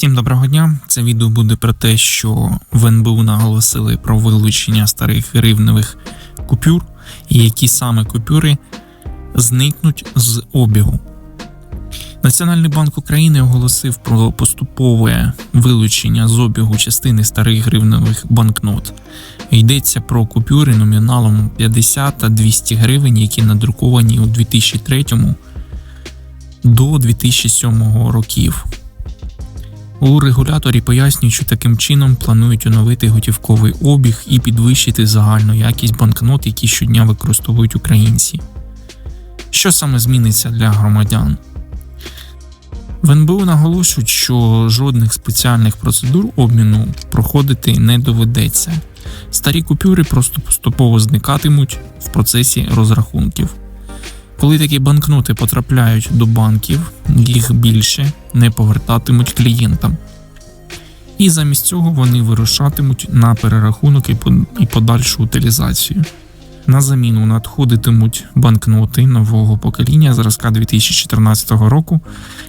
Всім доброго дня. Це відео буде про те, що в НБУ наголосили про вилучення старих гривневих купюр, і які саме купюри зникнуть з обігу. Національний банк України оголосив про поступове вилучення з обігу частини старих гривневих банкнот. Йдеться про купюри номіналом 50 та 200 гривень, які надруковані у 2003 до 2007 років. У регуляторі пояснюють, що таким чином планують оновити готівковий обіг і підвищити загальну якість банкнот, які щодня використовують українці. Що саме зміниться для громадян? В НБУ наголошують, що жодних спеціальних процедур обміну проходити не доведеться. Старі купюри просто поступово зникатимуть в процесі розрахунків. Коли такі банкноти потрапляють до банків, їх більше не повертатимуть клієнтам. І замість цього вони вирушатимуть на перерахунок і подальшу утилізацію. На заміну надходитимуть банкноти нового покоління зразка 2014 року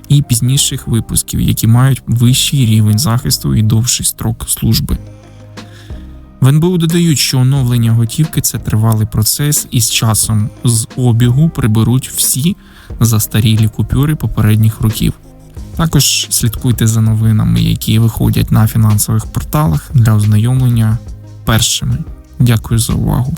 і пізніших випусків, які мають вищий рівень захисту і довший строк служби. В НБУ додають, що оновлення готівки це тривалий процес, і з часом з обігу приберуть всі застарілі купюри попередніх років. Також слідкуйте за новинами, які виходять на фінансових порталах для ознайомлення першими. Дякую за увагу.